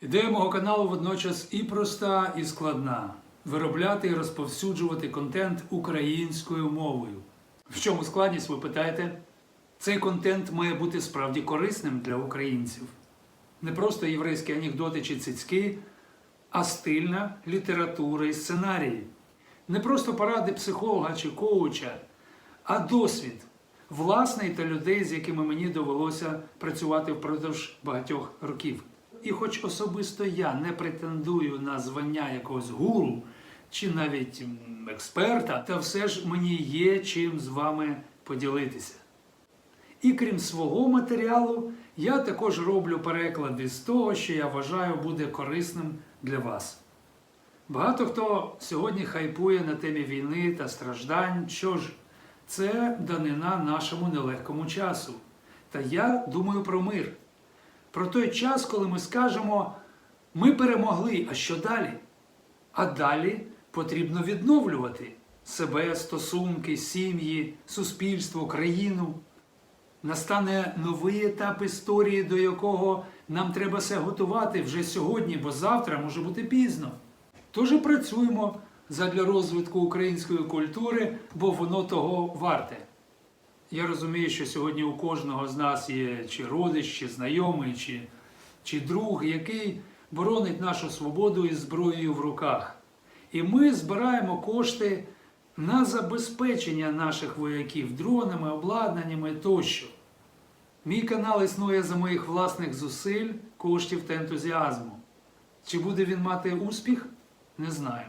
Ідея мого каналу водночас і проста, і складна виробляти і розповсюджувати контент українською мовою. В чому складність, ви питаєте? Цей контент має бути справді корисним для українців. Не просто єврейські анекдоти чи цицьки, а стильна література і сценарії. Не просто поради психолога чи коуча, а досвід власний та людей, з якими мені довелося працювати впродовж багатьох років. І хоч особисто я не претендую на звання якогось гуру чи навіть експерта, та все ж мені є чим з вами поділитися. І крім свого матеріалу, я також роблю переклади з того, що я вважаю буде корисним для вас. Багато хто сьогодні хайпує на темі війни та страждань. Що ж, це данина нашому нелегкому часу. Та я думаю про мир. Про той час, коли ми скажемо, ми перемогли, а що далі? А далі потрібно відновлювати себе, стосунки, сім'ї, суспільство, країну. Настане новий етап історії, до якого нам треба се готувати вже сьогодні, бо завтра може бути пізно. Тож працюємо задля розвитку української культури, бо воно того варте. Я розумію, що сьогодні у кожного з нас є чи родич, чи знайомий, чи, чи друг, який боронить нашу свободу із зброєю в руках. І ми збираємо кошти на забезпечення наших вояків дронами, обладнаннями тощо. Мій канал існує за моїх власних зусиль, коштів та ентузіазму. Чи буде він мати успіх? Не знаю.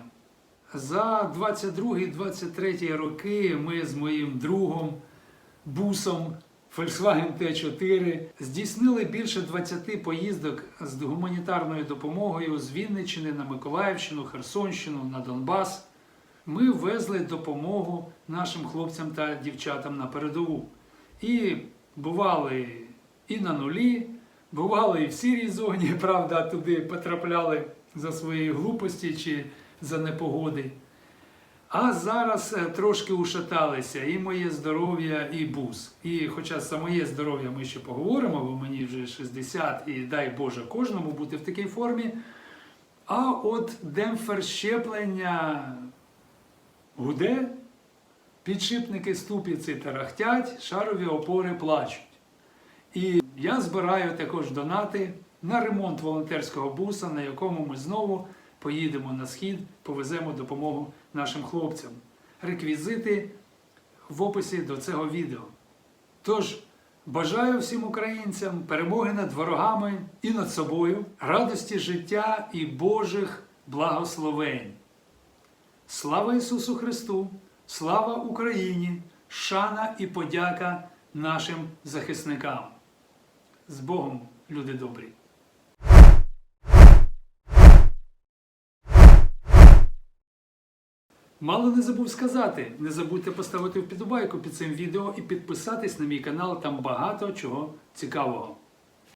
За 22-23 роки ми з моїм другом бусом Volkswagen T4 здійснили більше 20 поїздок з гуманітарною допомогою з Вінниччини на Миколаївщину, Херсонщину, на Донбас. Ми везли допомогу нашим хлопцям та дівчатам на передову. І бували і на нулі, бували і в сірій зоні, правда, туди потрапляли за свої глупості чи за непогоди. А зараз е, трошки ушаталися і моє здоров'я, і бус. І хоча за моє здоров'я ми ще поговоримо, бо мені вже 60, і дай Боже кожному бути в такій формі. А от демпфер щеплення гуде, підшипники ступиці тарахтять, шарові опори плачуть. І я збираю також донати на ремонт волонтерського буса, на якому ми знову поїдемо на схід, повеземо допомогу нашим хлопцям. Реквізити в описі до цього відео. Тож, бажаю всім українцям перемоги над ворогами і над собою, радості життя і Божих благословень. Слава Ісусу Христу! Слава Україні! Шана і подяка нашим захисникам! З Богом, люди добрі! Мало не забув сказати, не забудьте поставити вподобайку під цим відео і підписатись на мій канал, там багато чого цікавого.